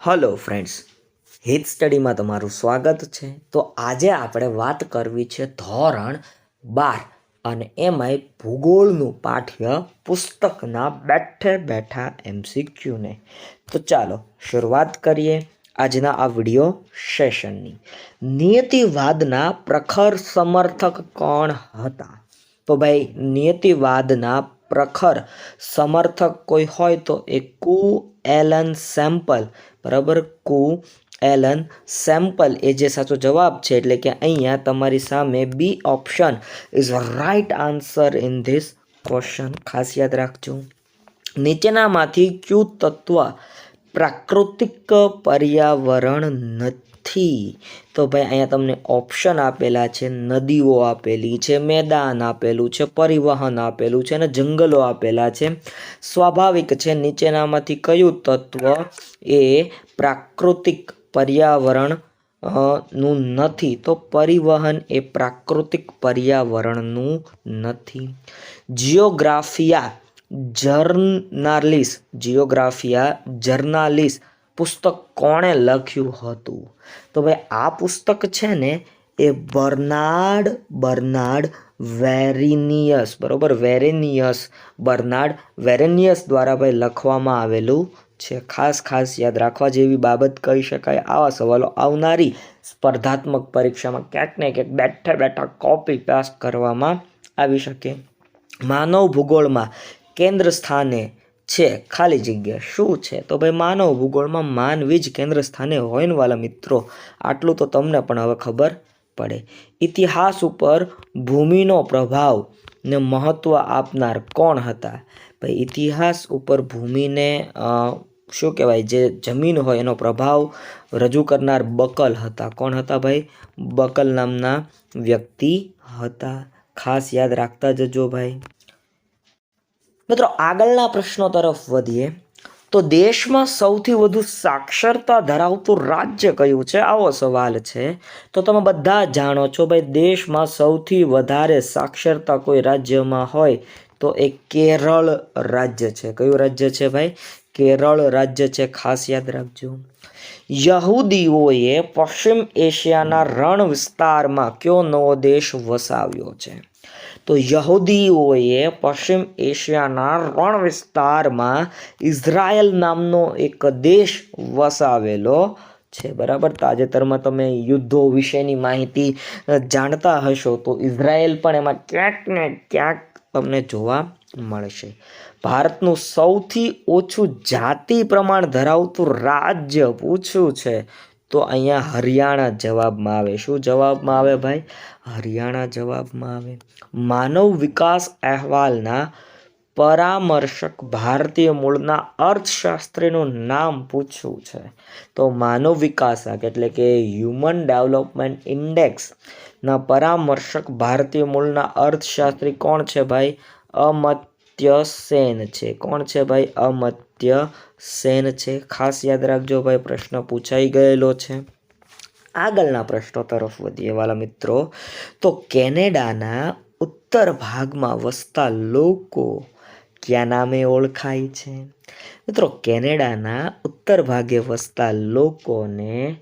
Hello friends હિત સ્ટડીમાં તમારું સ્વાગત છે. તો આજે આપણે વાત કરવી છે ધોરણ બાર અને એમાંય ભૂગોળનું પાઠ્ય પુસ્તકના બેઠે બેઠા એમસીક્યુને. તો ચાલો, શરૂઆત કરીએ આજના આ વિડિયો સેશનની. નિયતિવાદના પ્રખર સમર્થક કોણ હતા? તો ભાઈ, નિયતિવાદના પ્રખર સમર્થક કોઈ હોય તો એ કુ એલન સેમ્પલ, બરાબર? કુ એલન સેમ્પલ એ જે સાચો જવાબ છે, એટલે કે અહીંયા તમારી સામે B option is right answer in this question ખાસ યાદ રાખજો. નીચેનામાંથી ક્યુ તત્વ પ્રાકૃતિક પર્યાવરણ નથી. તો ભાઈ અહીંયા તમને ઓપ્શન આપેલા છે, નદીઓ આપેલી છે, મેદાન આપેલું છે, પરિવહન આપેલું છે અને જંગલો આપેલા છે. સ્વાભાવિક છે, નીચેનામાંથી કયું તત્વ એ પ્રાકૃતિક પર્યાવરણનું નથી? તો પરિવહન એ પ્રાકૃતિક પર્યાવરણનું નથી. જિયોગ્રાફિયા જર્નાલિસ જિયોગ્રાફિયા જર્નાલિસ પુસ્તક કોણે લખ્યું હતું? તો ભાઈ, આ પુસ્તક છે ને એ બર્નાર્ડ બર્નાર્ડ વેરિનિયસ, બરાબર? વેરેનિયસ, બર્નાર્ડ વેરેનિયસ દ્વારા ભાઈ લખવામાં આવેલું છે. ખાસ ખાસ યાદ રાખવા જેવી બાબત કહી શકાય. આવા સવાલો આવનારી સ્પર્ધાત્મક પરીક્ષામાં ક્યાંક ને ક્યાંક બેઠા બેઠા કોપી પાસ કરવામાં આવી શકે. માનવ ભૂગોળમાં કેન્દ્ર સ્થાને છે, ખાલી જગ્યા શું છે? તો ભાઈ માનવ ભૂગોળમાં માનવી જ કેન્દ્ર સ્થાને હોયનવાલા મિત્રો. આટલું તો તમને પણ હવે ખબર પડે. ઇતિહાસ ઉપર ભૂમિનો પ્રભાવ ને મહત્ત્વ આપનાર કોણ હતા? ભાઈ ઇતિહાસ ઉપર ભૂમિને શું કહેવાય? જે જમીન હોય એનો પ્રભાવ રજૂ કરનાર બકલ હતા. કોણ હતા ભાઈ? બકલ નામના વ્યક્તિ હતા. ખાસ યાદ રાખતા જજો ભાઈ. મિત્રો, આગળના પ્રશ્નો તરફ વધીએ. તો દેશમાં સૌથી વધુ સાક્ષરતા ધરાવતું રાજ્ય કયું છે? આવો સવાલ છે. તો તમે બધા જાણો છો ભાઈ, દેશમાં સૌથી વધારે સાક્ષરતા કોઈ રાજ્યમાં હોય તો એ કેરળ રાજ્ય છે. કયું રાજ્ય છે ભાઈ? કેરળ રાજ્ય છે, ખાસ યાદ રાખજો. યહૂદીઓએ પશ્ચિમ એશિયાના રણ વિસ્તારમાં કયો નવો દેશ વસાવ્યો છે? તો યહૂદીઓએ પશ્ચિમ એશિયાના રણ વિસ્તારમાં ઇઝરાયલ નામનો એક દેશ વસાવેલો છે. બરાબર? તાજેતરમાં તમે યુદ્ધો વિશેની માહિતી જાણતા હશો તો ઇઝરાયલ પણ એમાં ક્યાંક ને ક્યાંક તમને જોવા મળશે. ભારતનું સૌથી ઓછું જાતિ પ્રમાણ ધરાવતું રાજ્ય પૂછ્યું છે. તો અહીંયા હરિયાણા જવાબમાં આવે. શું જવાબમાં આવે ભાઈ? હરિયાણા જવાબમાં આવે. માનવ વિકાસ અહેવાલના પરામર્શક ભારતીય મૂળના અર્થશાસ્ત્રીનું નામ પૂછ્યું છે. તો માનવ વિકાસક એટલે કે હ્યુમન ડેવલપમેન્ટ ઇન્ડેક્સના પરામર્શક ભારતીય મૂળના અર્થશાસ્ત્રી કોણ છે ભાઈ? અમત્ય સેન છે. કોણ છે ભાઈ? અમત્ય સેન છે. ખાસ યાદ રાખજો ભાઈ, પ્રશ્ન પૂછાઈ ગયેલો છે. આગળના પ્રશ્નો તરફ વધીએ, વાલા મિત્રો. તો કેનેડાના ઉત્તર ભાગમાં વસતા લોકો કયા નામે ઓળખાય છે? મિત્રો, કેનેડાના ઉત્તર ભાગે વસતા લોકોને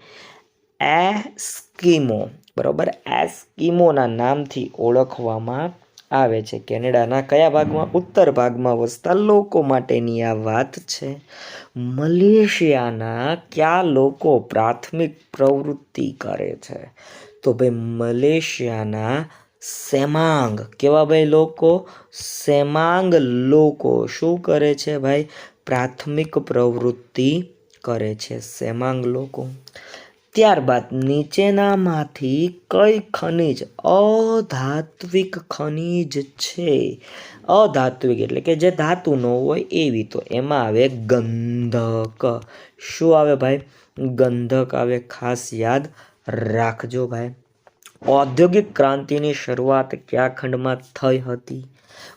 એસ્કીમો, બરાબર? એસ્કીમોના નામથી ઓળખવામાં આવે છે. કેનેડાના કયા ભાગમાં? ઉત્તર ભાગમાં વસતા લોકો માટેની આ વાત છે. મલેશિયાના કયા લોકો પ્રાથમિક પ્રવૃત્તિ કરે છે? તો ભાઈ મલેશિયાના સેમાંગ. કેવા ભાઈ લોકો? સેમાંગ લોકો શું કરે છે ભાઈ? પ્રાથમિક પ્રવૃત્તિ કરે છે. સેમાંગ લોકો. ત્યારબાદ નીચેનામાંથી કઈ ખનિજ? અધાત્વિક ખનિજ છે. અધાત્વિક એટલે કે જે ધાતુ ન હોય એવી. તો એમાં આવે ગંધક. શું આવે ભાઈ? ગંધક આવે, ખાસ યાદ રાખજો ભાઈ. ઔદ્યોગિક ક્રાંતિની શરૂઆત કયા ખંડમાં થઈ હતી?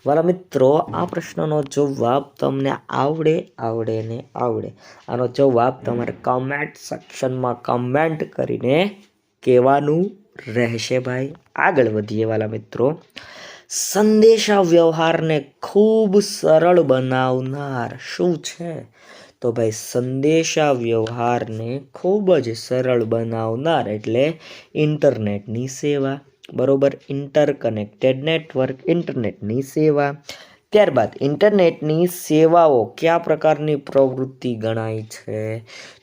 વાલા મિત્રો, આ પ્રશ્નનો જવાબ તમને આવડે આવડે ને આવડે. આનો જવાબ તમારે કમેન્ટ સેક્શનમાં કમેન્ટ કરીને કહેવાનું રહેશે ભાઈ. આગળ વધીએ વાલા મિત્રો. સંદેશા વ્યવહારને ખૂબ સરળ બનાવનાર શું છે? તો ભાઈ સંદેશા વ્યવહારને ખૂબ જ સરળ બનાવનાર એટલે ઇન્ટરનેટની સેવા. બરોબર ઇન્ટરકનેક્ટેડ નેટવર્ક ઇન્ટરનેટની સેવા. ત્યારબાદ ઇન્ટરનેટની સેવાઓ કયા પ્રકારની પ્રવૃત્તિ ગણાય છે?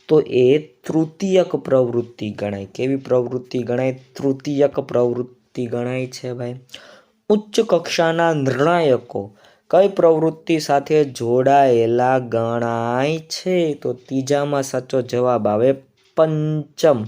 તો એ તૃતીયક પ્રવૃત્તિ ગણાય. કેવી પ્રવૃત્તિ ગણાય? તૃતીયક પ્રવૃત્તિ ગણાય છે ભાઈ. ઉચ્ચ કક્ષાના નિર્ણાયકો કઈ પ્રવૃત્તિ સાથે જોડાયેલા ગણાય છે? તો ત્રીજામાં સાચો જવાબ આવે પંચમ.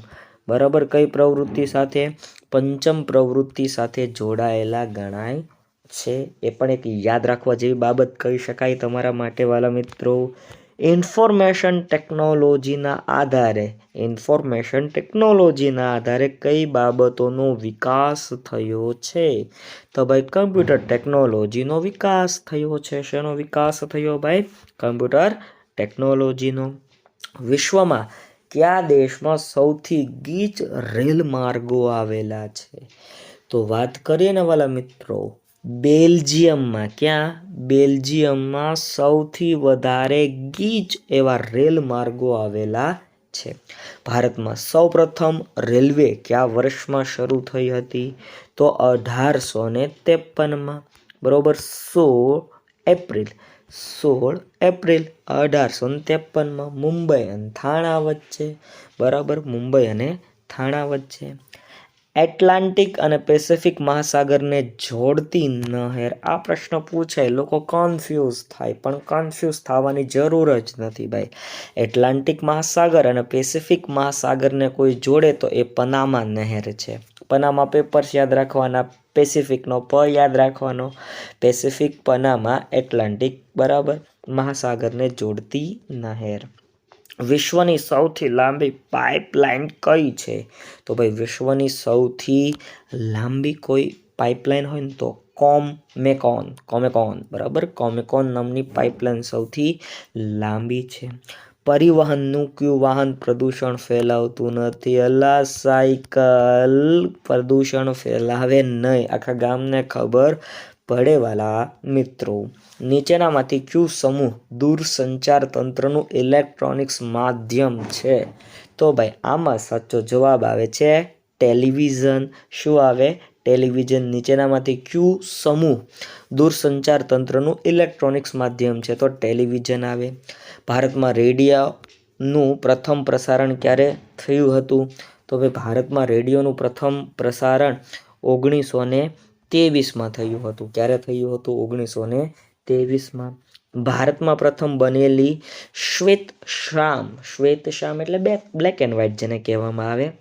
બરાબર કઈ પ્રવૃત્તિ સાથે? પંચમ પ્રવૃત્તિ સાથે જોડાયેલા ગણાય છે. એ પણ એક યાદ રાખવા જેવી બાબત કહી શકાય તમારા માટે વાલા મિત્રો. ઇન્ફોર્મેશન ટેકનોલોજીના આધારે, ઇન્ફોર્મેશન ટેકનોલોજીના આધારે કઈ બાબતોનો વિકાસ થયો છે? તો ભાઈ કમ્પ્યુટર ટેકનોલોજીનો વિકાસ થયો છે. શેનો વિકાસ થયો ભાઈ? કમ્પ્યુટર ટેકનોલોજીનો. વિશ્વમાં કયા દેશમાં સૌથી ગીચ રેલ માર્ગો આવેલા છે? તો વાત કરીએ ને વાલા મિત્રો, બેલ્જિયમમાં. ક્યાં? બેલ્જિયમમાં સૌથી વધારે ગીચ એવા રેલ માર્ગો આવેલા છે. ભારતમાં સૌપ્રથમ રેલવે કયા વર્ષમાં શરૂ થઈ હતી? તો અઢારસો ને ત્રેપનમાં. બરોબર સો એપ્રિલ. સોળ એપ્રિલ અઢારસો ને ત્રેપનમાં મુંબઈ અને થાણા વચ્ચે. બરાબર, મુંબઈ અને થાણા વચ્ચે. એટલાન્ટિક અને પેસિફિક મહાસાગરને જોડતી નહેર? આ પ્રશ્ન પૂછાય. લોકો કન્ફ્યુઝ થાય. પણ કન્ફ્યુઝ થવાની જરૂર જ નથી ભાઈ. એટલાન્ટિક મહાસાગર અને પેસિફિક મહાસાગરને કોઈ જોડે તો એ પનામા નહેર છે. પનામા પેપર્સ યાદ રાખવાના પેસિફિકનો પ યાદ રાખવાનો. પેસિફિક પનામા એટલાન્ટિક બરાબર? મહાસાગરને જોડતી નહેર. વિશ્વની સૌથી લાંબી પાઇપલાઇન કઈ છે? તો ભાઈ, વિશ્વની સૌથી લાંબી કોઈ પાઇપલાઇન હોય ને તો કોમેકોન કોમેકોન, બરાબર? કોમેકોન નામની પાઇપલાઇન સૌથી લાંબી છે. પરિવહનનું કયું વાહન પ્રદૂષણ ફેલાવતું નથી? અલા, સાયકલ પ્રદૂષણ ફેલાવે નહીં. આખા ગામને ખબર પડે વાલા મિત્રો. નીચેનામાંથી કયું સમૂહ દૂરસંચાર તંત્રનું ઇલેક્ટ્રોનિક્સ માધ્યમ છે? તો ભાઈ, આમાં સાચો જવાબ આવે છે ટેલિવિઝન. શું આવે? ટેલિવિઝન નીચેનામાંથી ક્યુ સમૂહ દૂરસંચાર તંત્રનું ઇલેક્ટ્રોનિક્સ માધ્યમ છે? તો ટેલિવિઝન આવે. ભારતમાં રેડિયાનું પ્રથમ પ્રસારણ ક્યારે થયું હતું? તો ભાઈ ભારતમાં રેડિયોનું પ્રથમ પ્રસારણ ઓગણીસો ને ત્રેવીસમાં થયું હતું. ક્યારે થયું હતું? ઓગણીસો ને ત્રેવીસમાં. ભારતમાં પ્રથમ બનેલી શ્વેત શ્યામ શ્વેત શ્યામ એટલે બે બ્લેક એન્ડ વ્હાઇટ જેને કહેવામાં આવે.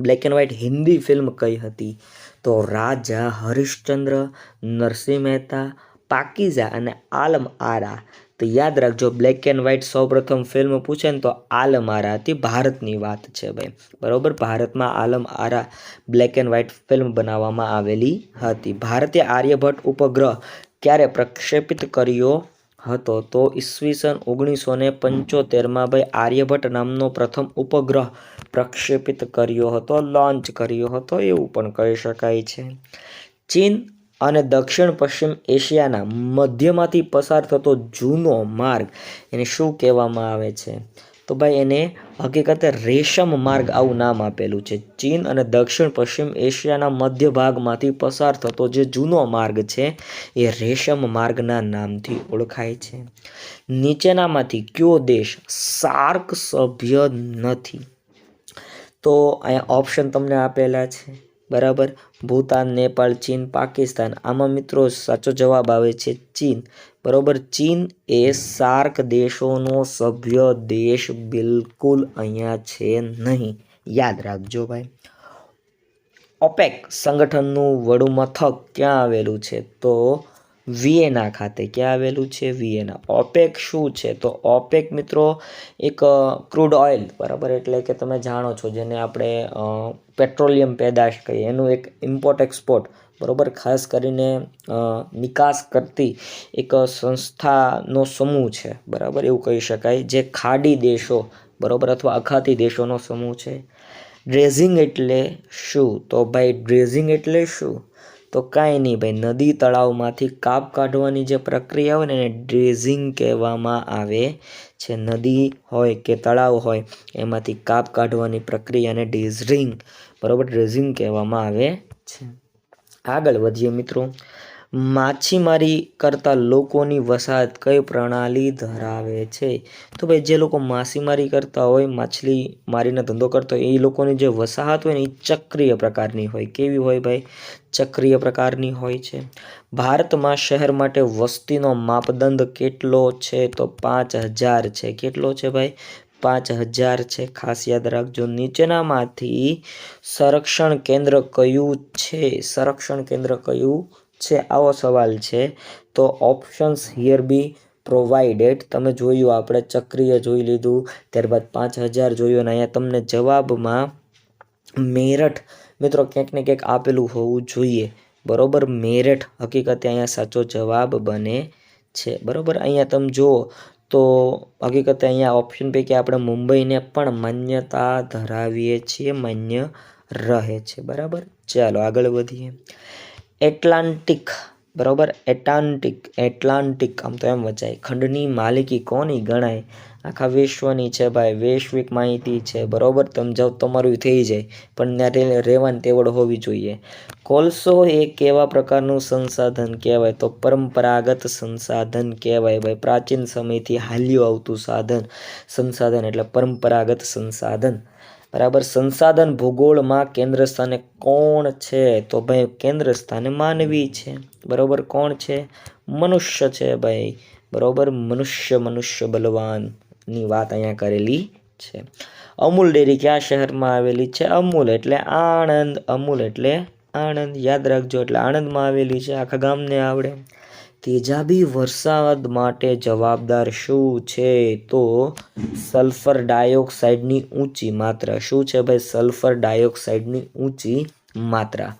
Black and white Hindi film કઈ હતી? તો રાજા હરિશ્ચંદ્ર નરસિંહ મહેતા, પાકીઝા અને આલમ આરા. તો યાદ રાખજો બ્લેક એન્ડ વ્હાઇટ સૌપ્રથમ ફિલ્મ પૂછે ને તો આલમ આરા હતી, ભારતની વાત છે ભાઈ. બરાબર? ભારતમાં Alam Ara black and white film બનાવવામાં આવેલી હતી. ભારતીય આર્યભટ્ટ ઉપગ્રહ ક્યારે પ્રક્ષેપિત કર્યો હતો? તો ઈસવીસન ઓગણીસો ને પંચોતેરમાં ભાઈ આર્યભટ્ટ નામનો પ્રથમ ઉપગ્રહ પ્રક્ષેપિત કર્યો હતો લોન્ચ કર્યો હતો એવું પણ કહી શકાય છે. ચીન અને દક્ષિણ પશ્ચિમ એશિયાના મધ્યમાંથી પસાર થતો જૂનો માર્ગ એને શું કહેવામાં આવે છે? તો ભાઈ એને હકીકતે રેશમ માર્ગ આવું નામ આપેલું છે. ચીન અને દક્ષિણ પશ્ચિમ એશિયાના મધ્ય ભાગમાંથી પસાર થતો જે જૂનો માર્ગ છે, એ રેશમ માર્ગના નામથી ઓળખાય છે. નીચેનામાંથી કયો દેશ સાર્ક સભ્ય નથી? તો અહીંયા ઓપ્શન તમને આપેલા છે. બરાબર? ભૂતાન, નેપાળ, ચીન, પાકિસ્તાન. આમાં મિત્રો સાચો જવાબ આવે છે ચીન. બરાબર? ચીન એ સાર્ક દેશોનો સભ્ય દેશ બિલકુલ અહીંયા છે નહીં. યાદ રાખજો ભાઈ. ઓપેક સંગઠનનું વડું મથક ક્યાં આવેલું છે? તો વિયેના ખાતે ક્યાં આવેલું છે? વિયેના ઓપેક શું છે? તો ઓપેક મિત્રો એક ક્રૂડ ઓઇલ બરાબર? એટલે કે તમે જાણો છો, જેને આપણે પેટ્રોલિયમ પેદાશ કહીએ. એનું એક ઇમ્પોર્ટ એક્સપોર્ટ બરાબર? ખાસ કરીને નિકાસ કરતી એક સંસ્થાનો સમૂહ છે, બરાબર? એવું કહી શકાય. જે ખાડી દેશો, બરાબર? અથવા અખાતી દેશોનો સમૂહ છે. ડ્રેઝિંગ એટલે શું? તો ભાઈ ડ્રેઝિંગ એટલે શું? તો કાંઈ નહીં ભાઈ, નદી તળાવમાંથી કાપ કાઢવાની જે પ્રક્રિયા હોય ને એને ડ્રેઝિંગ કહેવામાં આવે છે. નદી હોય કે તળાવ હોય, એમાંથી કાપ કાઢવાની પ્રક્રિયાને ડ્રેઝિંગ, બરાબર ડ્રેઝિંગ કહેવામાં આવે છે. આગળ વધીએ મિત્રો. માછીમારી કરતા લોકોની વસાહત કઈ પ્રણાલી ધરાવે છે? તો ભાઈ, જે લોકો માછીમારી કરતા હોય, માછલી મારીને ધંધો કરતા હોય, એ લોકોની જે વસાહત હોય ને, એ ચક્રીય પ્રકારની હોય. કેવી હોય ભાઈ? ચક્રીય પ્રકારની હોય છે. ભારતમાં શહેર માટે વસ્તીનો માપદંડ કેટલો છે? તો પાંચ હજાર છે. કેટલો છે ભાઈ? પાંચ હજાર છે. ખાસ યાદ રાખજો. નીચેનામાંથી સંરક્ષણ કેન્દ્ર કયું છે? સંરક્ષણ કેન્દ્ર કયું છે? આવો સવાલ છે. તો ઓપ્શન્સ હિયર બી પ્રોવાઇડેડ તમે જોયું, આપણે ચક્રીય જોઈ લીધું, ત્યારબાદ પાંચ હજાર જોયું અને અહીંયા તમને જવાબમાં મેરઠ. મિત્રો, ક્યાંક ને ક્યાંક આપેલું હોવું જોઈએ. બરોબર? મેરઠ હકીકતે અહીંયા સાચો જવાબ બને છે. બરોબર? અહીંયા તમે જુઓ, તો હકીકતે અહીંયા ઓપ્શન પૈકી આપણે મુંબઈને પણ માન્યતા ધરાવીએ છીએ, માન્ય રહે છે. બરાબર? ચાલો આગળ વધીએ. એટલાન્ટિક બરાબર? એટલાન્ટિક એટલાન્ટિક આમ તો એમ વચાય. ખંડની માલિકી કોની ગણાય? આખા વિશ્વની છે ભાઈ, વૈશ્વિક માહિતી છે, બરાબર? તમ જાઓ તમારું થઈ જાય, પણ ત્યાં રહેવાની તેવડ હોવી જોઈએ. કોલસો એ કેવા પ્રકારનું સંસાધન કહેવાય? તો પરંપરાગત સંસાધન કહેવાય ભાઈ. પ્રાચીન સમયથી હાલ્યું આવતું સાધન, સંસાધન એટલે પરંપરાગત સંસાધન. બરાબર? સંસાધન ભૂગોળમાં કેન્દ્ર સ્થાને કોણ છે? તો ભાઈ, કેન્દ્ર સ્થાને માનવી છે. બરાબર? કોણ છે? મનુષ્ય છે ભાઈ. બરાબર? મનુષ્ય મનુષ્ય બલવાનની વાત અહીંયા કરેલી છે. અમૂલ ડેરી કયા શહેરમાં આવેલી છે? અમૂલ એટલે આણંદ. અમૂલ એટલે આણંદ. યાદ રાખજો, એટલે આણંદમાં આવેલી છે. આખા ગામને આવડે. તેજાબી વરસાદ માટે જવાબદાર શું છે? તો સલ્ફર ડાયોક્સાઇડની ઊંચી માત્રા. શું છે ભાઈ? સલ્ફર ડાયોક્સાઇડની ઊંચી માત્રા.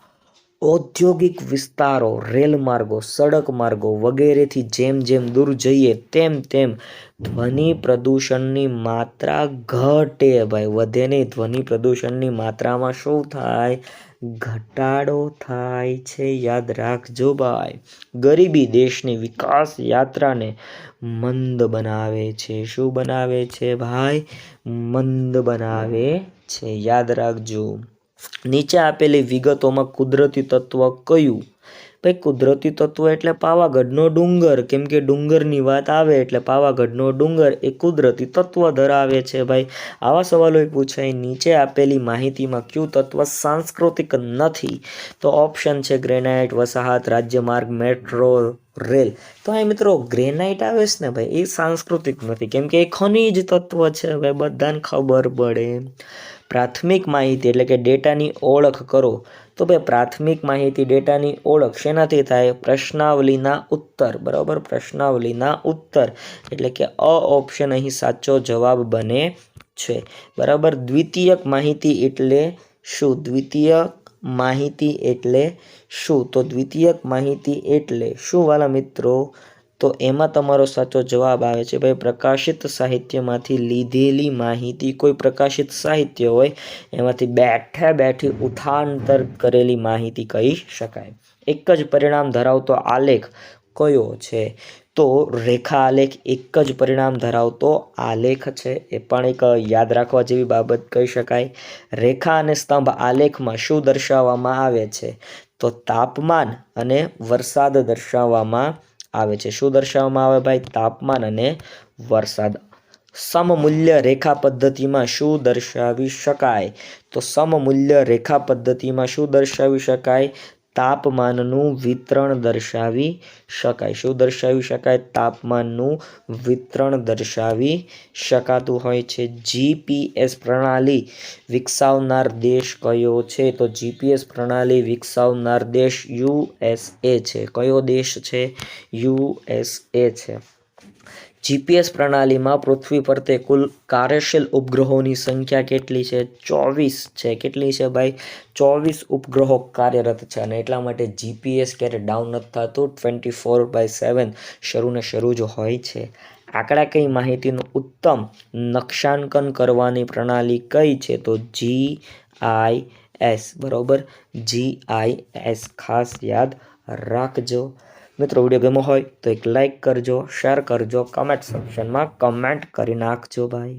ઔદ્યોગિક વિસ્તારો, રેલ માર્ગો, સડક માર્ગો વગેરેથી જેમ જેમ દૂર જઈએ તેમ તેમ ધ્વનિ પ્રદૂષણની માત્રા ઘટે ભાઈ. વધે નહીં, ધ્વનિ પ્રદૂષણની માત્રામાં શું થાય? ઘટાડો થાય છે, યાદ રાખજો ભાઈ. ગરીબી દેશની વિકાસ યાત્રાને મંદ બનાવે છે. શું બનાવે છે ભાઈ? મંદ બનાવે છે. યાદ રાખજો. નીચે આપેલી વિગતોમાં કુદરતી તત્વ કયું? ભાઈ, કુદરતી તત્વ એટલે પાવાગઢનો ડુંગર. કેમ કે ડુંગરની વાત આવે એટલે પાવાગઢનો ડુંગર એ કુદરતી તત્વ ધરાવે છે ભાઈ. આવા સવાલો પૂછાય, નીચે આપેલી માહિતીમાં કયું તત્વ સાંસ્કૃતિક નથી? તો ઓપ્શન છે ગ્રેનાઇટ, વસાહત રાજ્યમાર્ગ મેટ્રો, રેલ. તો અહીં મિત્રો, ગ્રેનાઇટ આવે છે ને ભાઈ, એ સાંસ્કૃતિક નથી. કેમ કે એ ખનિજ તત્વ છે ભાઈ, બધાને ખબર પડે. પ્રાથમિક માહિતી, એટલે કે ડેટાની ઓળખ કરો. તો ભાઈ, પ્રાથમિક માહિતી, ડેટાની ઓળખ શેનાથી થાય? પ્રશ્નાવલીના ઉત્તર, બરાબર? પ્રશ્નાવલીના ઉત્તર, એટલે કે અ ઓપ્શન અહીં સાચો જવાબ બને છે. બરાબર? દ્વિતીયક માહિતી એટલે શું? દ્વિતીયક માહિતી એટલે શું? તો દ્વિતીયક માહિતી એટલે શું? વાલા મિત્રો તો એમાં તમારો સાચો જવાબ આવે છે, ભાઈ, પ્રકાશિત સાહિત્યમાંથી લીધેલી માહિતી, કોઈ પ્રકાશિત સાહિત્ય હોય, એમાંથી બેઠે બેઠી ઉઠાંતર કરેલી માહિતી કહી શકાય. એક જ પરિણામ ધરાવતો આલેખ કયો છે? તો રેખા આલેખ એક જ પરિણામ ધરાવતો આલેખ છે, એ પણ એક યાદ રાખવા જેવી બાબત કહી શકાય. રેખા અને સ્તંભ આલેખમાં શું દર્શાવવામાં આવે છે? તો તાપમાન અને વરસાદ દર્શાવવામાં આવે છે. શું દર્શાવવામાં આવે ભાઈ? તાપમાન અને વરસાદ. સમમૂલ્ય રેખા પદ્ધતિમાં શું દર્શાવી શકાય? તો સમમૂલ્ય રેખા પદ્ધતિમાં શું દર્શાવી શકાય? તાપમાનનું વિતરણ દર્શાવી શકાય. શું દર્શાવી શકાય? તાપમાનનું વિતરણ દર્શાવી શકાતું હોય છે. જીપીએસ પ્રણાલી વિકસાવનાર દેશ કયો છે? તો જીપીએસ પ્રણાલી વિકસાવનાર દેશ યુએસએ છે. કયો દેશ છે? યુએસએ છે. જીપીએસ પ્રણાલીમાં પૃથ્વી પર તે કુલ કાર્યશીલ ઉપગ્રહોની સંખ્યા કેટલી છે? ચોવીસ છે. કેટલી છે ભાઈ? ચોવીસ ઉપગ્રહો કાર્યરત છે અને એટલા માટે જીપીએસ ક્યારે ડાઉન નથી થતું. ટ્વેન્ટી ફોર બાય સેવન શરૂને શરૂ જ હોય છે. આંકડાકીય માહિતીનું ઉત્તમ નકશાંકન કરવાની પ્રણાલી કઈ છે? તો જી આઈ એસ બરાબર? જી આઈ એસ ખાસ યાદ રાખજો. મિત્રો, વીડિયો ગમ્યો હોય તો એક લાઇક કરજો શેર કરજો કમેન્ટ સેક્શનમાં કમેન્ટ કરી નાખજો ભાઈ.